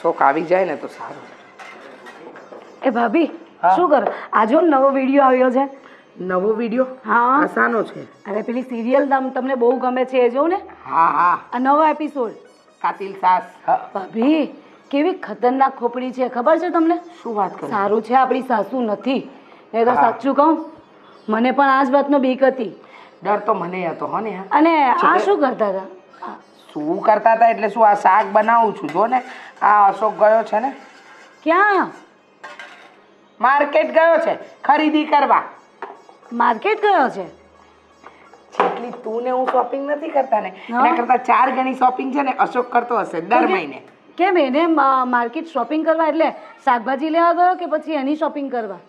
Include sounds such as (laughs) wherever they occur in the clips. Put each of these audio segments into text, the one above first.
શોખ આવી જાય ને તો સારું. એ ભાભી શું કરો? આજો નવો વીડિયો આવ્યો છે. નવો વીડિયો? હા. આસાનો છે? અરે પેલી સિરિયલ તમને બહુ ગમે છે એ જોઉં ને? હા હા. આ નવો એપિસોડ કાતિલ સાસ. ભાભી કેવી ખતરનાક ખોપડી છે ખબર છે તમને? શું વાત કરો સારું છે આપણી સાસુ નથી. નહીં તો સાચું કહું મને પણ આ જ વાતનો બીક હતી. ડર તો મને હતો હો ને અને આ શું કરતા હતા? શું કરતા હતા એટલે શું આ શાક બનાવું છું? જો ને આ અશોક ગયો છે ને. ક્યાં? માર્કેટ ગયો છે ખરીદી કરવા. માર્કેટ ગયો છે? જેટલી તું ને હું શોપિંગ નથી કરતા ને એના કરતા ચાર ગણી શોપિંગ છે ને અશોક કરતો હશે દર મહિને. કેમ એને માર્કેટ શોપિંગ કરવા એટલે શાકભાજી લેવા ગયો કે પછી એની શોપિંગ કરવા?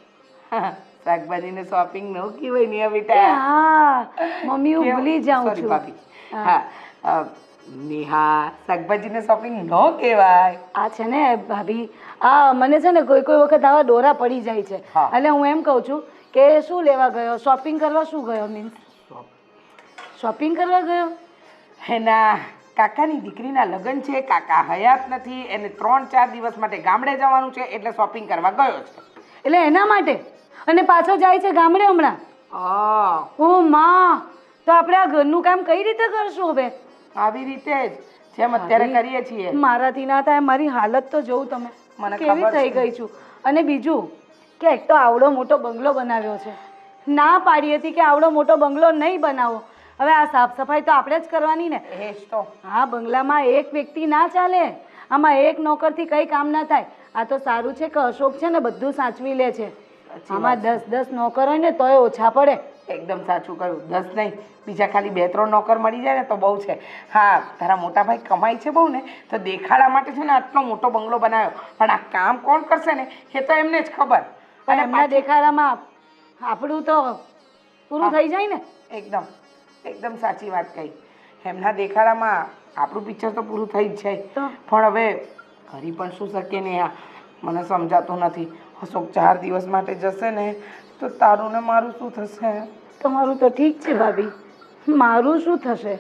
(laughs) શાકભાજી ને શોપિંગ નો કહેવાય ને બેટા હા મમ્મી હું ભૂલી જાઉં છું. હા. નેહા શાકભાજીને શોપિંગ ન કહેવાય. આ છે ને ભાભી આ મને છે ને કોઈ કોઈ વખત આવા દોરા પડી જાય છે. હા. એટલે હું એમ કહું છું કે શું લેવા ગયો? શોપિંગ કરવા શું ગયો મીન્સ શોપિંગ કરવા ગયો? એના કાકાની દીકરીના લગ્ન છે કાકા હયાત નથી એને ત્રણ ચાર દિવસ માટે ગામડે જવાનું છે એટલે શોપિંગ કરવા ગયો છે. એટલે એના માટે? અને પાછો જાય છે ગામડે હમણાં? ઓ માં તો આપણે આ ઘરનું કામ કઈ રીતે કરશું હવે? આવી રીતે જ જેમ અત્યારે કરીએ છીએ. મારાથી ના થાય મારી હાલત તો જોઉં તમે. મને કેવી થઈ ગઈ છું. અને બીજું કે એક તો આવડો મોટો બંગલો બનાવ્યો છે. ના પાડી હતી કે આવડો મોટો બંગલો નહીં બનાવો. હવે આ સાફ સફાઈ તો આપણે જ કરવાની ને. એ જ તો. હા બંગલામાં એક વ્યક્તિ ના ચાલે આમાં એક નોકરથી કઈ કામ ના થાય. આ તો સારું છે કે અશોક છે ને બધું સાચવી લે છે. આમાં દસ દસ નોકર હોય ને તોય ઓછા પડે. એકદમ સાચું કહ્યું. દસ નહીં બીજા ખાલી બે ત્રણ નોકર મળી જાય ને તો બહુ છે. હા તારા મોટા ભાઈ કમાય છે બહુ ને તો દેખાડા માટે છે ને આટલો મોટો બંગલો બનાવ્યો. પણ આ કામ કોણ કરશે ને એ તો એમને જ ખબર. અને એમના દેખાડામાં આપણું તો પૂરું થઈ જાય ને. એકદમ એકદમ સાચી વાત કહી. એમના દેખાડામાં આપણું પિક્ચર તો પૂરું થઈ જ જાય પણ હવે કરી પણ શું શકીએ ને આ? મને સમજાતું નથી. અશોક ચાર દિવસ માટે જશે ને તો તારું ને મારું શું થશે? તમારું તો ઠીક છે ભાભી. મારું શું થશે?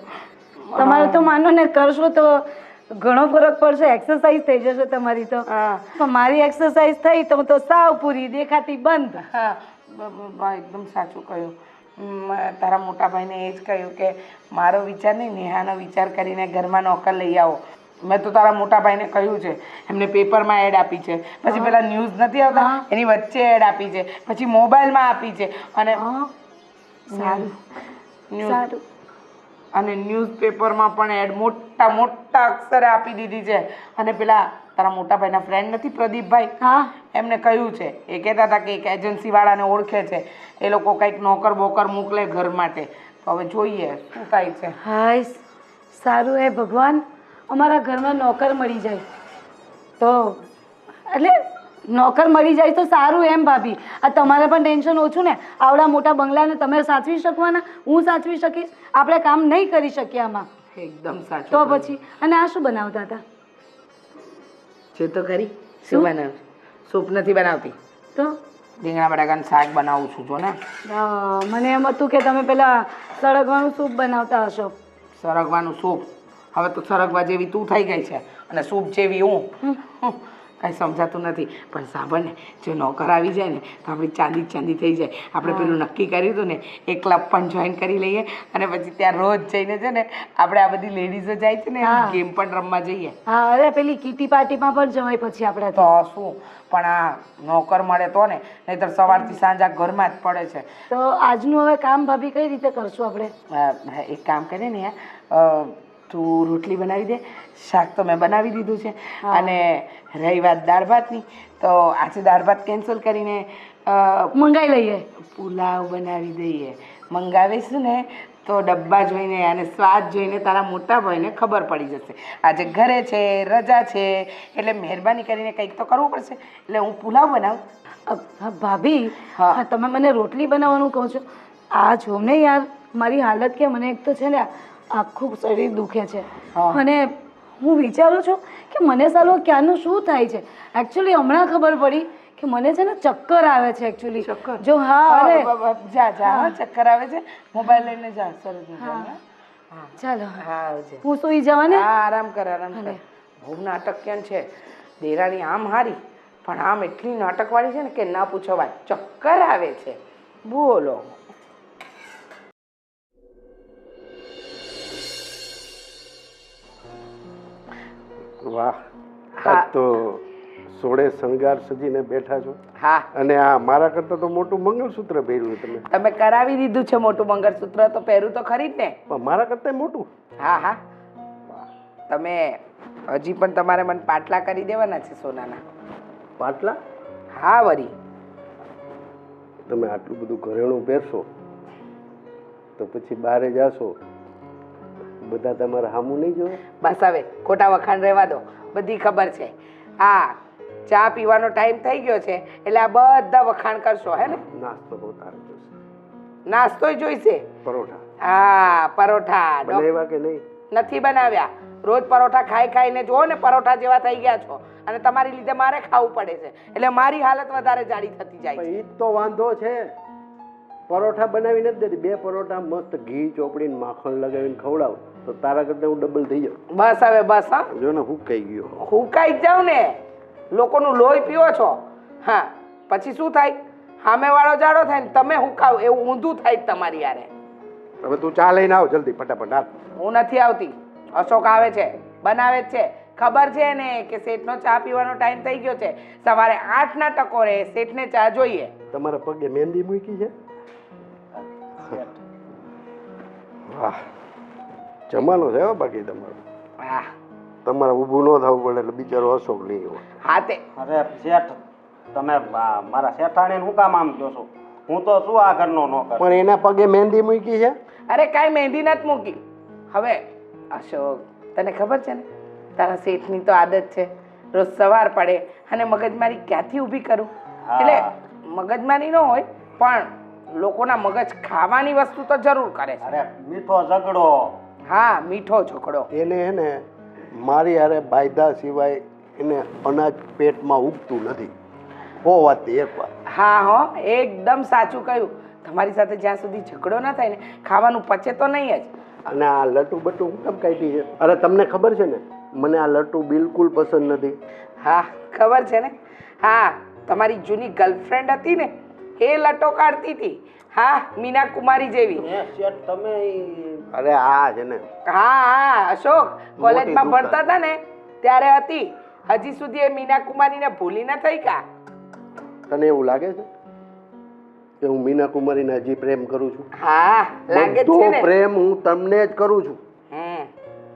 તમારે તો માનો ને કરશો તો ઘણો ફરક પડશે એક્સરસાઇઝ થઈ જશે તમારી તો. હા. પણ મારી એક્સરસાઇઝ થઈ તો હું તો સાવ પૂરી દેખાતી બંધ. હા. એકદમ સાચું કહ્યું. તારા મોટા ભાઈને એ જ કહ્યું કે મારો વિચાર નહીં નેહાનો વિચાર કરીને ઘરમાં નોકર લઈ આવો. મેં તો તારા મોટા ભાઈને કહ્યું છે. એમને પેપરમાં એડ આપી છે. પછી પેલા ન્યૂઝ નથી આવતા. એની વચ્ચે એડ આપી છે. પછી મોબાઈલમાં આપી છે. અને હા. સારું. સારું. અને ન્યૂઝપેપરમાં પણ એડ મોટા મોટા અક્ષરે આપી દીધી છે. અને પેલા તારા મોટા ભાઈના ફ્રેન્ડ નથી પ્રદીપભાઈ? હા. એમને કહ્યું છે. એ કહેતા હતા કે એક એજન્સી વાળાને ઓળખે છે. એ લોકો કંઈક નોકર બોકર મોકલે ઘર માટે. તો હવે જોઈએ શું થાય છે. હાય સારું હે ભગવાન. અમારા ઘરમાં નોકર મળી જાય. તો એટલે નોકર મળી જાય તો સારું એમ ભાભી. આ તમારે પણ ટેન્શન ઓછું ને. આવડા મોટા બંગલાને તમે સાચવી શકવાના હું સાચવી શકીશ. આપણે કામ નહીં કરી શકીએ આમાં. એકદમ સાચું તો પછી અને આ શું બનાવતા હતા? જે તો કરી શું? બનાવ? સૂપ નથી બનાવતી. તો? રીંગણા બટાકાનું શાક બનાવું છું જો ને. મને એમ હતું કે તમે પેલા સળગવાનું સૂપ બનાવતા હશો. સરગવાનું સૂપ? હવે તો સરગવા જેવી તું થઈ ગઈ છે. અને સૂપ જેવી હું. કાંઈ સમજાતું નથી. પણ સાંભળ ને જો નોકર આવી જાય ને તો આપણી ચાંદી ચાંદી થઈ જાય. આપણે પેલું નક્કી કર્યું હતું ને એ ક્લબ પણ જોઈન કરી લઈએ અને પછી ત્યાં રોજ જઈને છે ને આપણે આ બધી લેડીઝો જાય છે ને. ગેમ પણ રમવા જઈએ. હા અરે પેલી કીટી પાર્ટીમાં પણ જવાય પછી આપણે તો શું? પણ આ નોકર મળે તો ને નહીતર સવારથી સાંજ આ ઘરમાં જ પડે છે. તો આજનું હવે કામ ભાભી કઈ રીતે કરશું આપણે? એક કામ કરીએ ને અ, તું રોટલી બનાવી દે શાક તો મેં બનાવી દીધું છે. અને રહી વાત દાળ ભાતની તો આજે દાળ ભાત કેન્સલ કરીને મંગાવી લઈએ. પુલાવ બનાવી દઈએ. મંગાવીશું ને તો ડબ્બા જોઈને અને સ્વાદ જોઈને તારા મોટા ભાઈને ખબર પડી જશે. આજે ઘરે છે રજા છે એટલે મહેરબાની કરીને કંઈક તો કરવું પડશે. એટલે હું પુલાવ બનાવું. ભાભી હા. તમે મને રોટલી બનાવવાનું કહો છો. આ જો ને યાર મારી હાલત કે મને એક તો છે ને આખું શરીર દુખે છે. અને હું વિચારું છું કે મને સાલો ક્યાંનું શું થાય છે? એકચ્યુઅલી હમણાં ખબર પડી કે મને છે ને ચક્કર આવે છે એકચ્યુઅલી ચક્કર? જો હા અરે. જા જા હા, ચક્કર આવે છે. મોબાઈલ લઈને જા સરસ હા. ચાલો હા. આવજે. હું સુઈ જવા ને હા આરામ કર આરામ કર. બહુ નાટક કેમ છે? દેરાણી આમ હારી પણ આમ એટલી નાટકવાળી છે ને કે ના પૂછો વાત ચક્કર આવે છે. બોલો. વાહ તો સોળે શણગાર સજીને બેઠા છો. હા. અને આ મારા કરતાં તો મોટું મંગળસૂત્ર પહેર્યું તમે. તમે કરાવી દીધું છે મોટું મંગળસૂત્ર તો પહેરું તો ખરી જ ને. મારા કરતાં મોટું. હા હા. તમે હજી પણ તમારે મને પાટલા કરી દેવાના છે સોનાના. પાટલા? હા વરી. તમે આટલું બધું ઘરેણું પહેરશો તો પછી બહારે જાશો બધા તમારા સામું નહીં જોવે બસ હવે ખોટા વખાણ રહેવા દો. બધી ખબર છે. હા ચા પીવાનો ટાઈમ થઈ ગયો છે એટલે આ બધા વખાણ કરશો હે ને? નાસ્તો બહુ તારે જોશે. નાસ્તો જોઈશે? પરોઠા. હા પરોઠા. બનાવ્યા કે નહીં? નથી બનાવ્યા. રોજ પરોઠા ખાઈ ખાઈને જુઓ ને પરોઠા જેવા થઈ ગયા છો. અને તમારી લીધે મારે ખાવું પડે છે. એટલે મારી હાલત વધારે જાડી થતી જાય છે. તો વાંધો છે. પરોઠા બનાવી નથી દેતી. બે પરોઠા મસ્ત ઘી ચોપડીને માખણ લગાવીને ખવડાવ. તો તારા કરતા હું ડબલ થઈ જાઉં. બસ હવે બસ હા. જો ને હું કઈ ગયો. હુકાઈ જ જાવ ને. લોકોનું લોહી પીવો છો. હા પછી શું થાય? સામેવાળો જાડો થાય ને તમે હુકાવ એવું ઊંધું થાય તમારી યારે હવે તું ચા લઈને આવ જલ્દી ફટાફટ હા. હું નથી આવતી. અશોક આવે છે બનાવે જ છે. ખબર છે ને કે શેઠનો ચા પીવાનો ટાઈમ થઈ ગયો છે. સવારે આઠના ટકોરે શેઠને ચા જોઈએ. તમારા પગે મહેંદી મૂકી છે? વાહ. જમાનો છે હો બાકી તમારો. હા તમારે ઊભું ન થવું પડે એટલે બિચારો અશોક નહીં હોય હા તે. અરે શેઠ તમે મારા શેઠાણીને હું કામ આમ કહો છો? હું તો શું આ ઘરનો નોકર પણ એના પગે મહેંદી મૂકી છે? અરે કાંઈ મહેંદી નથી મૂકી. હવે અશોક તને ખબર છે ને? તારા શેઠની તો આદત છે. રોજ સવાર પડે અને મગજમારી ક્યાંથી ઊભી કરું. એટલે મગજમારી ન હોય પણ લોકોના મગજ ખાવાની વસ્તુ તો જરૂર કરે છે. અરે મીઠો ઝઘડો. હા મીઠો છોકડો એને હે ને મારી હારે બાયદા સિવાય એને અનાજ પેટમાં ઉગતું નથી. હો વાત એક વાત. હા હો એકદમ સાચું કહ્યું. તમારી સાથે જ્યાં સુધી ઝઘડો ના થાય ને ખાવાનું પચે તો નહીં જ. અને આ લટુ બટુ હું કેમ કાઢી છે? અરે તમને ખબર છે ને મને આ લટુ બિલકુલ પસંદ નથી. હા ખબર છે ને? હા તમારી જૂની ગર્લફ્રેન્ડ હતી ને એ લટો કાઢતી હતી. હા મીના કુમારી જેવી તમે અરે હા છે ને. હા હા અશોક કોલેજમાં ભણતા હતા ને ત્યારે હતી. હજી સુધી એ મીના કુમારીને ભૂલી ન થઈ કા? તને એવું લાગે છે કે હું મીના કુમારીને હજી પ્રેમ કરું છું? હા લાગે છે ને. પ્રેમ હું તમને જ કરું છું. હમ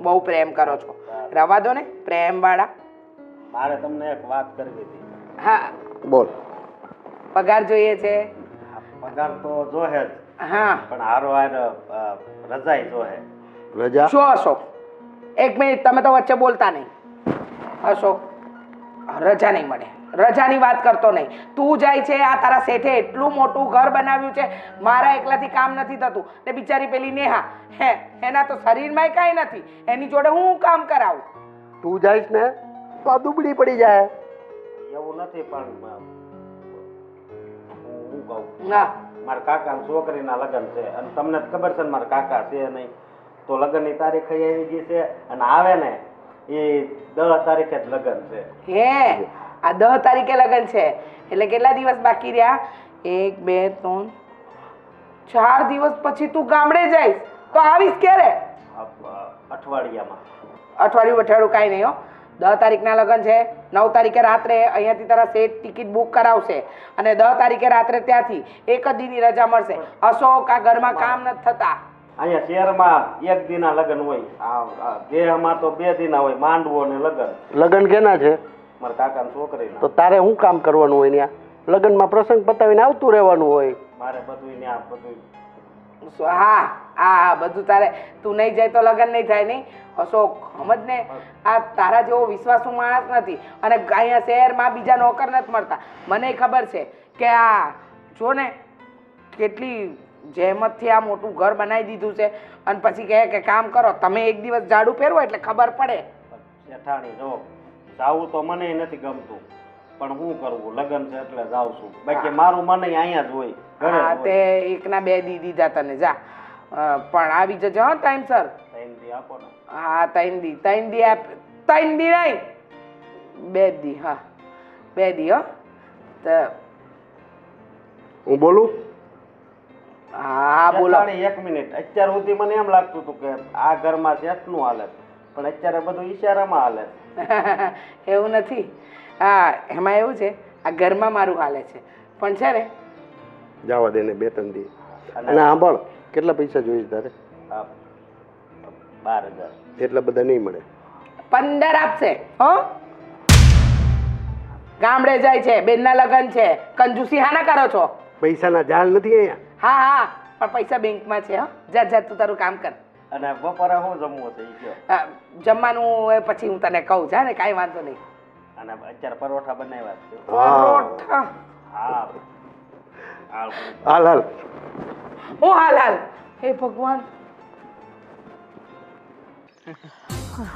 બહુ પ્રેમ કરો છો. રવા દો ને પ્રેમ વાળા મારે તમને એક વાત કરવી હતી. હા. બોલ. પગાર જોઈએ છે? પગાર તો જોહે જ. હા. પણ હારો હાર રજાઈ જોહે. રજા? શું અશોક? એક મિનિટ તમે તો વચ્ચે બોલતા નહીં. અશોક રજા નહીં મળે. રજાની વાત કરતો નહીં. તું જાય છે આ તારા શેઠે એટલું મોટું ઘર બનાવ્યું છે મારા એકલાથી કામ નથી થતું. ને બિચારી પેલી નેહા હે એના તો શરીરમાં કાંઈ નથી. એની જોડે હું કામ કરાવું? તું જઈશ ને તો આ દુબળી પડી જાય. એવું નથી પણ હું કહું. હા મારા કાકા છોકરીના લગ્ન છે અને તમને જ ખબર છે ને મારા કાકા છે નહીં. તો લગ્નની તારીખ આવી ગઈ છે અને આવે ને એ દસ તારીખે જ લગ્ન છે. હે? આ દસ તારીખે લગ્ન છે. એટલે કેટલા દિવસ બાકી રહ્યા? એક બે ત્રણ ચાર દિવસ પછી તું ગામડે જઈશ. તો આવીશ ક્યારે? અઠવાડિયામાં. અઠવાડિયું અઠવાડિયું કાંઈ નહીં હો. દસ તારીખના લગ્ન છે નવ તારીખે રાત્રે અહીંયાથી તારા સેટ ટિકિટ બુક કરાવશે અને દસ તારીખે રાત્રે ત્યાંથી એક જ દીની રજા મળશે. અશોક આ ઘરમાં કામ નથી થતા. અહીંયા શહેરમાં એક દિના લગ્ન હોય. દેહમાં તો બે દિના હોય માંડવો ને લગ્ન. લગ્ન કેના છે? મારા કાકા છોકરી તો તારે શું કામ કરવાનું હોય ત્યાં લગ્નમાં પ્રસંગ પતાવીને આવતું રહેવાનું હોય. મારે બધું ત્યાં બધું હા હા હા, બધું તારે. તું નહીં જાય તો લગ્ન નહીં થાય નહીં. અશોક, સમજ ને? આ તારા જેવો વિશ્વાસુ માણસ નથી. અને અહીંયા શહેરમાં બીજા નોકર નથી મળતા. મને ખબર છે કે આ, જો ને, કેટલી જહેમતથી આ મોટું ઘર બનાવી દીધું છે. અને પછી કહે કે કામ કરો, તમે એક દિવસ ઝાડુ ફેરવો એટલે ખબર પડે. જેઠાણી જો, જાવું તો મને નથી ગમતું. પણ હું કરવું? લગ્ન છે એટલે જાઉં છું. બાકી મારું મને અહીંયા જ હોય ઘરે હા જ તે એક એકના બે દી દીધા તને જા. અ, પણ આવી જજો હો ટાઈમસર ટાઈમ દી આપો ને. હા ત્રણ દી ત્રણ દી આપ ત્રણ દી નહીં. બે દી હા. બે દી હો. તો હું બોલું? હા બોલો. શેઠાણી, એક મિનિટ. અત્યાર સુધી મને એમ લાગતું હતું કે આ ઘરમાં શેઠનું હાલે. પણ અત્યારે બધું ઈશારામાં હાલે. (laughs) એવું નથી. હા એમાં એવું છે આ ઘરમાં મારું હાલે છે. પણ છે ને જવા દે ને બે ત્રણ દી. અને સાંભળ કેટલા પૈસા જોઈએ તારે? આ બાર હજાર. એટલા બધા નહીં મળે. પંદર આપશે હો? ગામડે જાય છે બેનના લગ્ન છે. કંજુસી હાના કરો છો? પૈસાના જાળ નથી અહીંયા. હા હા પણ પૈસા બેંકમાં છે હો. જા જા તું તારું કામ કર. અને બપોરે શું જમવું છે ઈ કયો? હા, જમવાનું એ પછી હું તને કહું જા ને કાંઈ વાંધો નહીં. અને અત્યારે પરોઠા બનાવ્યા છે. પરોઠા? હા. હાલ. હાલ હું હાલ હાલ. હે ભગવાન.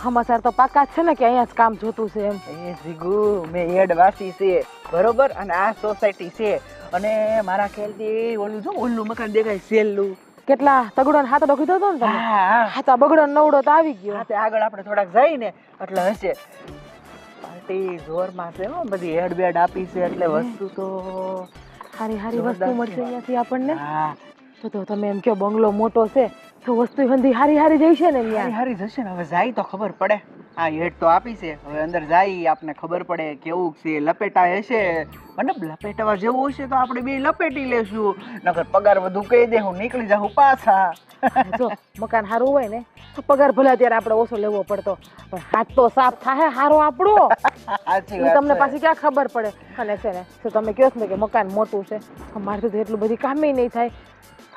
સમાચાર તો પાકા છે ને કે અહીંયા જ કામ જોતું છે એમ. એ જીગુ મેં એડવાસી છે બરોબર? અને આ સોસાયટી છે. અને મારા ખ્યાલથી ઓલું જો ઓલું મકાન દેખાય સેલું કેટલા તગડો ને હાથડો કીધો હતો ને તમે. હા બગડો ને નવડો તો આવી ગયો. હા આગળ આપણે થોડાક જઈ ને એટલે હશે. પાર્ટી જોરમાં છે હો બધી હેડ બેડ આપી છે એટલે વસ્તુ તો હારી હારી વસ્તુ મળશે. અહીંયાથી આપણને? હા. તો તો તમે એમ કહો બંગલો મોટો છે તો વસ્તુ હંધી હારી હારી જઈ છે ને હારી ત્યાં હારી જશે ને હવે જાય તો ખબર પડે. આ હેડ તો આપી છે. હવે અંદર જાય આપને ખબર પડે કેવું છે લપેટા હશે. મતલબ લપેટવા જેવું હશે તો આપણે બે લપેટી લેશું. નકર પગાર વધુ કહી દે હું નીકળી જાઉં પાછા. જો મકાન સારું હોય ને તો પગાર ભલે અત્યારે આપણે ઓછો લેવો પડતો પણ હાથ તો સાફ થાય હારો આપણો. તમને પાછી ક્યાં ખબર પડે? અને છે ને તો તમે કહો છો ને કે મકાન મોટું છે મારે તો એટલું બધી કામે નહીં થાય.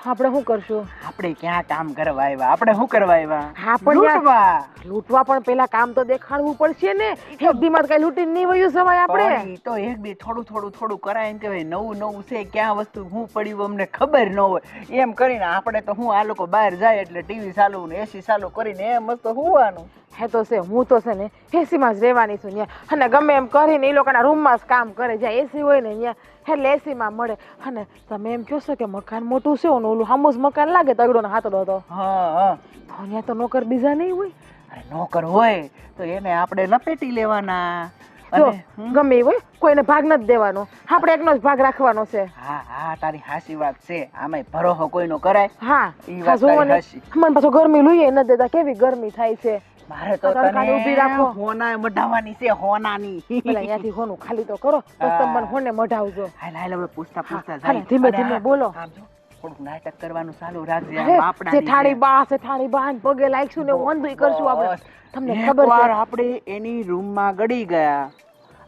આપણે શું કરશું? આપણે ક્યાં કામ કરવા આવ્યા? આપણે શું કરવા આવ્યા? હા, પણ લૂંટવા. લૂંટવા પણ પેલા કામ તો દેખાડવું પડશે ને. એક કઈ લૂંટી નહીં વયું સવાય આપણે. તો એક બે થોડું થોડું થોડું કરાય એમ કહેવાય નવું નવું છે ક્યાં વસ્તુ હું પડ્યું અમને ખબર ન હોય. એમ કરીને આપણે તો હું આ લોકો બહાર જાય એટલે ટીવી ચાલુ ને એસી ચાલુ કરીને એમ મસ્ત હોવાનું. હે તો છે હું તો છે ને એસીમાં જ રહેવાની છું ને અને ગમે એમ કરીને એ લોકોના રૂમમાં જ કામ કરે જ્યાં એસી હોય ને ત્યાં એટલે એસીમાં મળે. અને તમે એમ કહો છો કે મકાન મોટું છે ને ઓલું હામુસ મકાન લાગે તગડો ને હાથડો તો. હા હા. અહીંયા તો નોકર બીજા નહીં હોય. અરે નોકર હોય તો એને આપણે લપેટી લેવાના. જો ગમે હોય કોઈને ભાગ નથી દેવાનો. આપણે એકનો જ ભાગ રાખવાનો છે. હા હા તારી હાસી વાત છે. આમાં ભરોહો કોઈનો કરાય. હા ઈ વાત તારી હાસી. મને પાછો ગરમી લઈએ ન દેતા કેવી ગરમી થાય છે. મારે તો તને ઊભી રાખો. હોના મઢાવાની છે હોનાની. પેલા અહીંયાથી હોનું ખાલી તો કરો (laughs) પછી તમે હોને મઢાવજો. હાલ હાલ હવે પૂછતા પૂછતા જાય. ધીમે ધીમે બોલો. થોડુંક નાટક કરવાનું ચાલુ રાખજે આપણા જેઠાણી બા જેઠાણી બા પગે લાગશું ને એવું કરશું આપણે. તમને ખબર છે. આપણે એની રૂમમાં ગડી ગયા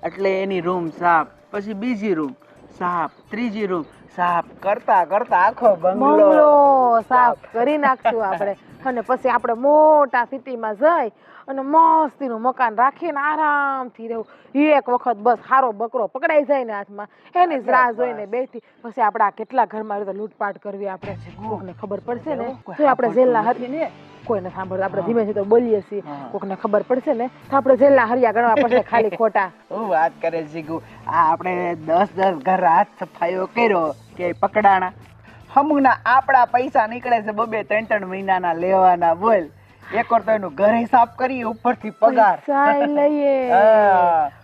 એટલે એની રૂમ સાફ પછી બીજી રૂમ સાફ ત્રીજી રૂમ સાફ કરતા કરતા આખો બંગલો સાફ. કરી નાખશું આપણે. અને પછી આપણે મોટા સિટીમાં જઈ અને મસ્તીનું મકાન રાખીને આરામથી રહેવું. એક વખત બસ સારો બકરો પકડાઈ જાય ને હાથમાં. એની જ રાહ જોઈને બેઠી. પછી આપણે આ કેટલા ઘરમાં રીતે લૂંટપાટ કરવી આપણે કોકને ખબર પડશે ને? તો આપણે જેલના હતી ને? કોઈને સાંભળતું આપણે ધીમે ધીમે બોલીએ છીએ. કોકને ખબર પડશે ને? તો આપણે જેલના હરિયા ગણવા પડશે (laughs) ખાલી ખોટા. હું વાત કરે છે આ આપણે દસ દસ ઘર હાથ સફાઈઓ કર્યો કે પકડાણા. અમુકના આપણા પૈસા નીકળે છે બબે ત્રણ ત્રણ મહિનાના લેવાના બોલ. એક વાર તો એનું ઘરે સાફ કરીએ ઉપરથી પગાર. લઈએ.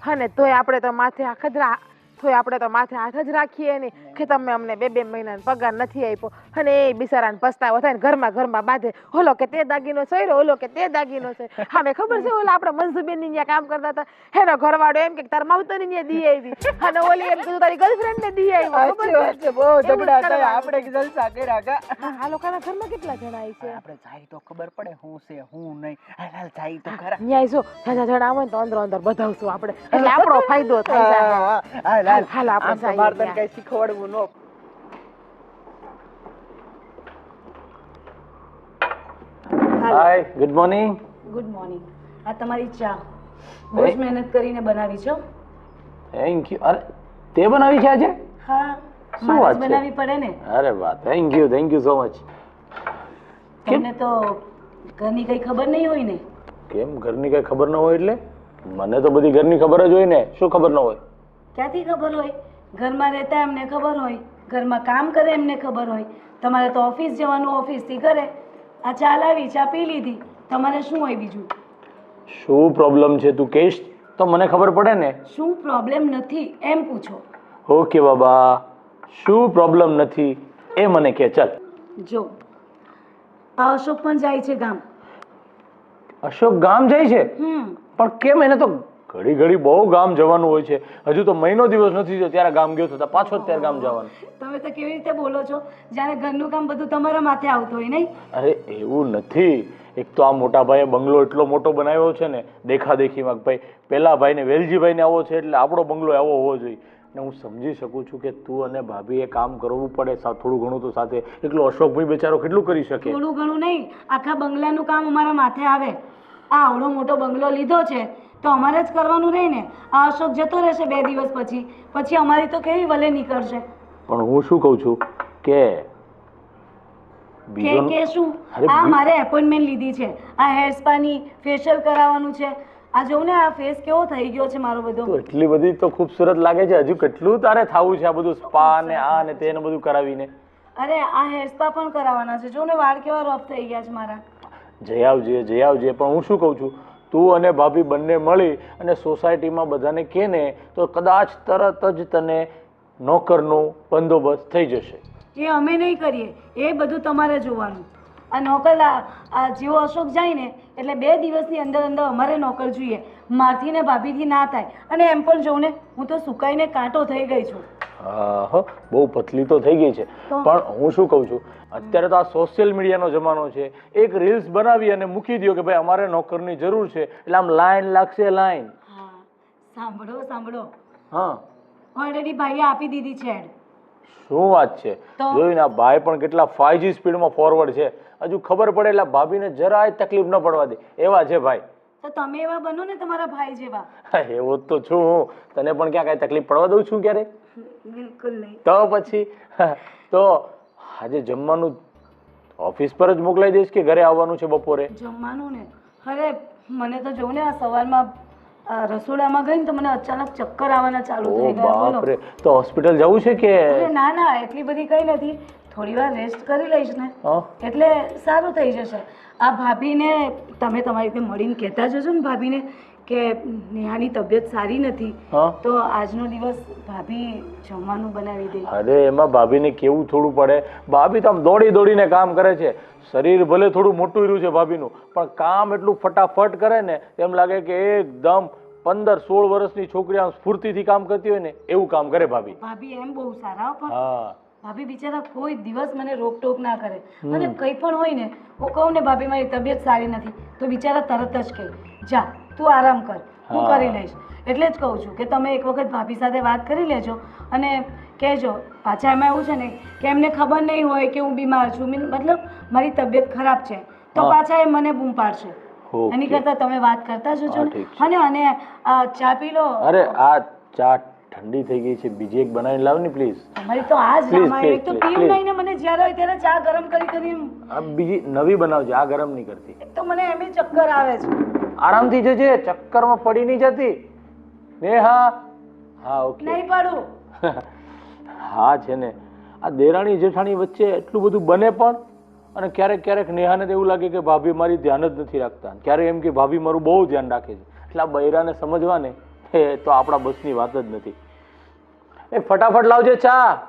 અને તોય આપણે તો માથે આખદરા તોય આપણે તો માથે હાથ જ રાખીએ ને. કે તમે અમને બે બે મહિનાનો પગાર નથી આપ્યો. અને એ બિચારાને પસ્તાવો થાય ને ઘરમાં ઘરમાં બાંધે. ઓલો કે તે દાગીનો છે ઓલો કે તે દાગીનો છે હા ખબર છે ઓલા આપણે મનસુબેનની કામ કરતા હતા. એનો ઘરવાળો એમ કે તાર માવતરની દી આવી અને ઓલી એમ કીધું તારી ગર્લફ્રેન્ડ ને દી આવી બહુ ઝઘડા થાય. આપણે જલસા કર્યા કા? આ લોકોના ઘરમાં કેટલા જણા આવી છે? આપણે જાય તો ખબર પડે હું છે હું નહીં. હાલ હાલ જાય તો ખરા. ન્યાય જો જાજા જણા આવે તો અંદર અંદર બધાવશું આપણે. એટલે આપણો ફાયદો થાય હાલ હાલ આપણે આમ તો જઈએ મારે તને કઈ શીખવાડવું ન હાય. ગુડ મોર્નિંગ ગુડ મોર્નિંગ આ તમારી ચા. બહુ જ મહેનત કરીને બનાવી છો થેન્ક યુ અરે તે બનાવી છે આજે? હા શું વાત બનાવી બનાવવી પડે ને. અરે વાહ thank you thank you so much તમને તો ઘરની કઈ ખબર નહીં હોય ને? કેમ? ઘરની કઈ ખબર ન હોય એટલે? મને તો બધી ઘરની ખબર જ હોય ને. શું ખબર ન હોય? ક્યાંથી ખબર હોય? ઘરમાં રહેતા એમને ખબર હોય ઘરમાં કામ કરે એમને ખબર હોય. તમારે તો ઓફિસ જવાનું ઓફિસથી ઘરે. આ ચા લાવી ચા પી લીધી. તમારે શું હોય બીજું? શું પ્રોબ્લેમ છે તું કેશ તો મને ખબર પડે ને. શું પ્રોબ્લેમ નથી? એમ પૂછો. ઓકે બાબા. શું પ્રોબ્લેમ નથી? એ મને કે ચાલ. જો આ અશોક પણ જાય છે ગામ. અશોક ગામ જાય છે? પણ કેમ એને તો ઘડી ઘડી બહુ ગામ જવાનું હોય છે. હજુ તો મહિનો દિવસ નથી થયો ત્યારે ગામ ગયો થતા પાછો જ ત્યારે ગામ જવાનું. તમે તો કેવી રીતે બોલો છો? જ્યારે ઘરનું કામ બધું તમારા માથે આવતું હોય નહીં? અરે એવું નથી. એક તો આ મોટા ભાઈએ બંગલો એટલો મોટો બનાવ્યો છે ને દેખાદેખીમાં ભાઈ પેલા ભાઈને વેલજીભાઈને આવો છે એટલે આપણો બંગલો આવો હોવો જોઈએ. ને હું સમજી શકું છું કે તું અને ભાભીએ કામ કરવું પડે થોડું ઘણું તો સાથે. એકલો અશોકભાઈ બેચારો કેટલું કરી શકે? થોડું ઘણું નહીં. આખા બંગલાનું કામ અમારા માથે આવે. આ આવડો મોટો બંગલો લીધો છે તો અમારે જ કરવાનું રહે ને? આ અશોક જતો રહેશે બે દિવસ પછી. પછી અમારી તો કેવી વલે નીકળશે? પણ હું શું કહું છું કે કે કે શું? આ મારે એપોઇન્ટમેન્ટ લીધી છે. આ હેર સ્પાની ફેશિયલ કરાવવાનું છે. આ જો ને આ ફેસ કેવો થઈ ગયો છે મારો બધો. એટલી બધી તો ખૂબસૂરત લાગે છે. હજુ કેટલું તારે થાવું છે આ બધું સ્પા ને આ ને તેને બધું કરાવીને? અરે આ હેર સ્પા પણ કરાવવાના છે. જો ને વાળ કેવા રફ થઈ ગયા છે મારા. જઈ આવજે જઈ આવજે. પણ હું શું કહું છું? તું અને ભાભી બંને મળી અને સોસાયટીમાં બધાને કહે ને તો કદાચ તરત જ તને નોકરનો બંદોબસ્ત થઈ જશે. એ અમે નહીં કરીએ. એ બધું તમારે જોવાનું. આ નોકર આ જેવો અશોક જાય ને, એટલે બે દિવસની અંદર અંદર અમારે નોકર જોઈએ. મારથી ને ભાભીથી ના થાય. અને એમ પણ જોઉં ને, હું તો સુકાઈને કાંટો થઈ ગઈ છું. આહ, બહુ પતલી તો થઈ ગઈ છે. પણ હું શું કહું છું અત્યારે તો આ સોશિયલ મીડિયાનો જમાનો છે. એક રીલ્સ બનાવી અને મૂકી દો કે ભાઈ અમારે નોકરની જરૂર છે. એટલે આમ લાઈન લાગશે લાઈન. હા સાંભળો સાંભળો. હા. ઓલરેડી ભાઈએ આપી દીધી છે શું વાત છે? જોઈને આ ભાઈ પણ કેટલા ફાઈવજી સ્પીડમાં ફોરવર્ડ છે. હજુ ખબર પડે એટલે ભાભીને જરાય તકલીફ ન પડવા દે. એવા છે ભાઈ. તો તમે એવા બનો ને તમારા ભાઈ જેવા. એવો તો છું હું. તને પણ ક્યાં કાંઈ તકલીફ પડવા દઉં છું ક્યારે બિલકુલ નહીં. તો પછી (laughs) તો આજે જમવાનું ઓફિસ પર જ મોકલાઈ દઈશ કે ઘરે આવવાનું છે બપોરે? જમવાનું ને. અરે મને તો જોઉં ને આ સવારમાં આ રસોડામાં ગઈ ને તો મને અચાનક ચક્કર આવવાના ચાલુ ઓ થઈ ગયા. બોલો. બાપ રે તો હોસ્પિટલ જવું છે કે? અરે ના ના એટલી બધી કઈ નથી. થોડી વાર રેસ્ટ કરી લઈશ ને. હા? એટલે સારું થઈ જશે. આ ભાભીને તમે તમારી રીતે મળીને કહેતા જજો ને ભાભીને. કે નેહાની તબિયત સારી નથી તો આજનો દિવસ ભાભી જમવાનું બનાવી દે. અરે એમાં ભાભીને કેવું થોડું પડે? ભાભી તો આમ દોડી દોડીને કામ કરે છે. શરીર ભલે થોડું મોટું રહ્યું છે ભાભીનું પણ કામ એટલું ફટાફટ કરે ને એમ લાગે કે એકદમ પંદર સોળ વર્ષની છોકરી આમ સ્ફૂર્તિથી કામ કરતી હોય ને એવું કામ કરે ભાભી. ભાભી એમ બહુ સારા પણ હા. ભાભી બિચારા કોઈ દિવસ મને રોકટોક ના કરે. અને કંઈ પણ હોય ને હું કહું ને ભાભી મારી તબિયત સારી નથી. તો બિચારા તરત જ કહે જા તું આરામ કર. હું કરી લઈશ. એટલે જ કહું છું કે તમે એક વખત ભાભી સાથે વાત કરી લેજો અને કહેજો પાછા એમાં એવું છે ને કે એમને ખબર નહીં હોય કે હું બીમાર છું. મીન- મતલબ મારી તબિયત ખરાબ છે. તો પાછા એ મને બૂમ પાડશે. એની કરતાં તમે વાત કરતા જજો અને અને આ ચા પી લો. અરે આ ચા ઠંડી થઈ ગઈ છે. બીજી એક બનાવીને લાવ ને પ્લીઝ તમારી તો આ જ એક તો પીવ નહીં ને મને જ્યારે હોય ત્યારે ચા ગરમ કરી કરી આ બીજી નવી બનાવજે. આ ગરમ નહીં કરતી. તો મને એમ ચક્કર આવે છે. આરામથી જજે ચક્કરમાં પડી નહીં જતી. નેહા હા ઓકે. નહીં પડું. (laughs) હા છે ને. આ દેરાણી જેઠાણી વચ્ચે એટલું બધું બને પણ અને ક્યારેક ક્યારેક નેહાને તો એવું લાગે કે ભાભી મારી ધ્યાન જ નથી રાખતા. ક્યારેક એમ કે ભાભી મારું બહુ ધ્યાન રાખે છે. એટલે આ બૈરાને સમજવા ને (laughs) એ તો આપણા બસની વાત જ નથી. એ ફટાફટ લાવજે ચા.